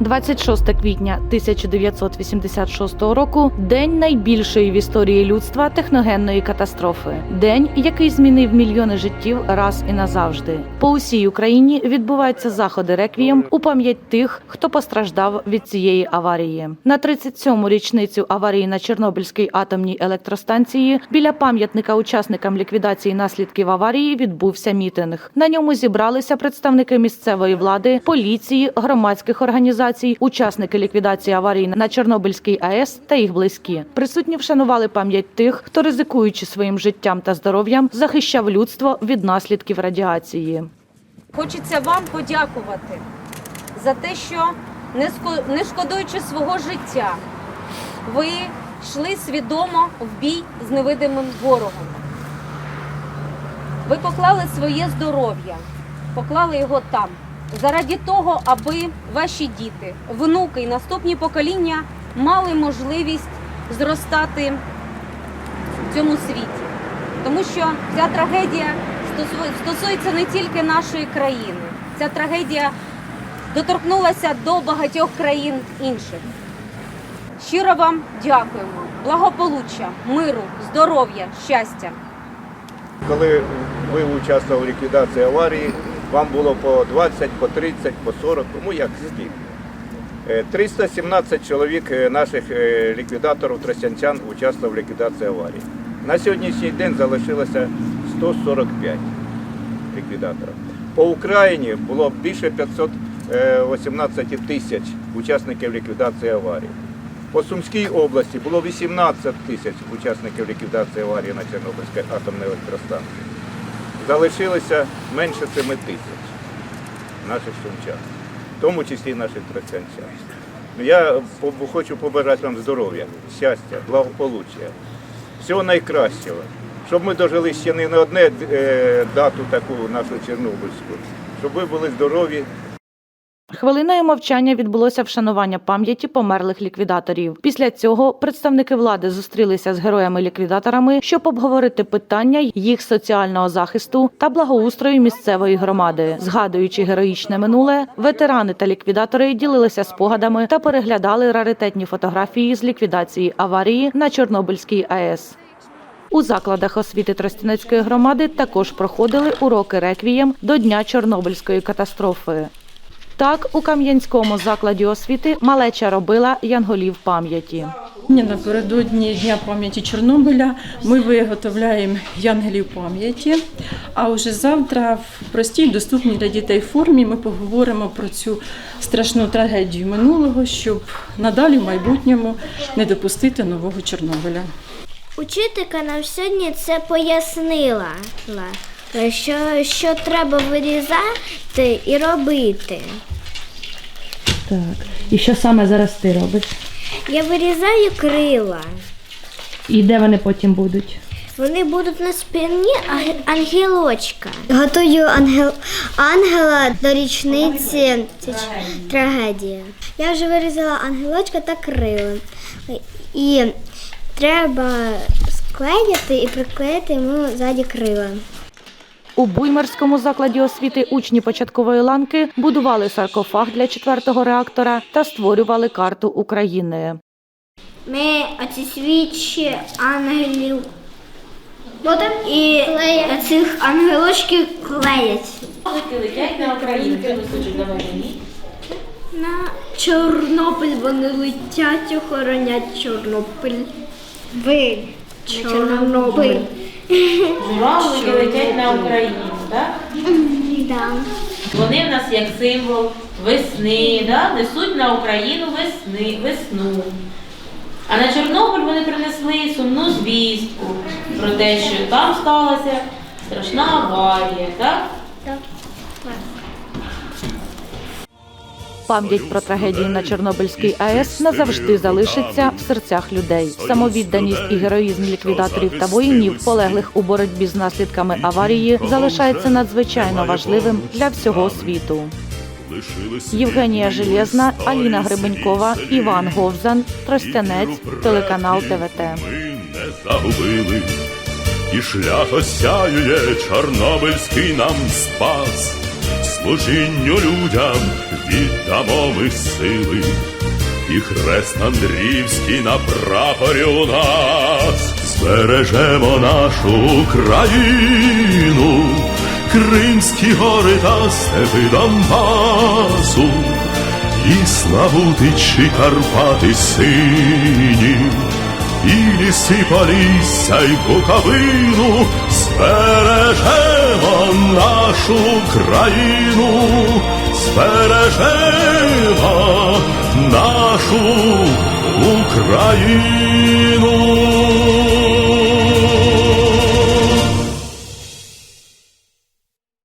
26 квітня 1986 року день найбільшої в історії людства техногенної катастрофи. День, який змінив мільйони життів раз і назавжди. По усій Україні відбуваються заходи реквієм у пам'ять тих, хто постраждав від цієї аварії. На 37-му річницю аварії на Чорнобильській атомній електростанції біля пам'ятника учасникам ліквідації наслідків аварії відбувся мітинг. На ньому зібралися представники місцевої влади, поліції, громадських організацій, учасники ліквідації аварії на Чорнобильській АЕС та їх близькі. Присутні вшанували пам'ять тих, хто ризикуючи своїм життям та здоров'ям, захищав людство від наслідків радіації. Хочеться вам подякувати за те, що не шкодуючи свого життя, ви йшли свідомо в бій з невидимим ворогом. Ви поклали своє здоров'я, поклали його там, заради того, аби ваші діти, внуки і наступні покоління мали можливість зростати в цьому світі. Тому що ця трагедія стосується не тільки нашої країни. Ця трагедія доторкнулася до багатьох країн інших. Щиро вам дякуємо. Благополуччя, миру, здоров'я, щастя. Коли ви участвували в ліквідації аварії, вам було по 20, по 30, по 40, кому як скільки. Е, 317 чоловік е, наших е, ліквідаторів тростянчан участвували в ліквідації аварії. На сьогоднішній день залишилося 145 ліквідаторів. По Україні було більше 518 тисяч учасників ліквідації аварії. По Сумській області було 18 тисяч учасників ліквідації аварії на Чорнобильській атомній електростанції. Залишилося менше 7 тисяч наших сумчан, в тому числі наших тростянчан. Я хочу побажати вам здоров'я, щастя, благополуччя, всього найкращого, щоб ми дожили ще не на одне е, дату таку нашу Чорнобильську, щоб ви були здорові, Хвилиною мовчання відбулося вшанування пам'яті померлих ліквідаторів. Після цього представники влади зустрілися з героями-ліквідаторами, щоб обговорити питання їх соціального захисту та благоустрою місцевої громади. Згадуючи героїчне минуле, ветерани та ліквідатори ділилися спогадами та переглядали раритетні фотографії з ліквідації аварії на Чорнобильській АЕС. У закладах освіти Тростянецької громади також проходили уроки реквієм до Дня Чорнобильської катастрофи. Так, у Кам'янському закладі освіти малеча робила янголів пам'яті. Напередодні Дня пам'яті Чорнобиля ми виготовляємо янгелів пам'яті. А вже завтра в простій, доступній для дітей формі ми поговоримо про цю страшну трагедію минулого, щоб надалі в майбутньому не допустити нового Чорнобиля. Учителька нам сьогодні це пояснила, що, що треба вирізати і робити. Так, і що саме зараз ти робиш? Я вирізаю крила. І де вони потім будуть? Вони будуть на спині ангелочка. Готую ангел, ангела до річниці ці- трагедії. Я вже вирізала ангелочка та крила. І треба склеїти і приклеїти йому ззаді крила. У Буймерському закладі освіти учні початкової ланки будували саркофаг для четвертого реактора та створювали карту України. Ми оці свічі ангелів і цих ангелочків клеять. летять на. На Чорнобиль вони летять, охоронять Чорнобиль. Ви Чорнобиль. Журавлики летять на Україну, так? Да. Вони в нас як символ весни, да? несуть на Україну весни, весну. А на Чорнобиль вони принесли сумну звістку про те, що там сталася страшна аварія, так? Пам'ять про трагедію на Чорнобильській АЕС назавжди залишиться в серцях людей. Самовідданість і героїзм ліквідаторів та воїнів, полеглих у боротьбі з наслідками аварії, залишається надзвичайно важливим для всього світу. Євгенія Железна, Аліна Гребенькова, Іван Говзан, Тростянець, телеканал ТВТ. Загубили, і шлях осяює Чорнобильський нам спас, служінню людям віддамо ми сили, і хрест Андрівський на прапорі у нас. Збережемо нашу країну, Кримські гори та степи Донбасу, і славутичі Карпати сині, і ліси Полісся, й Буковину збережемо нашу країну, збережемо нашу Україну.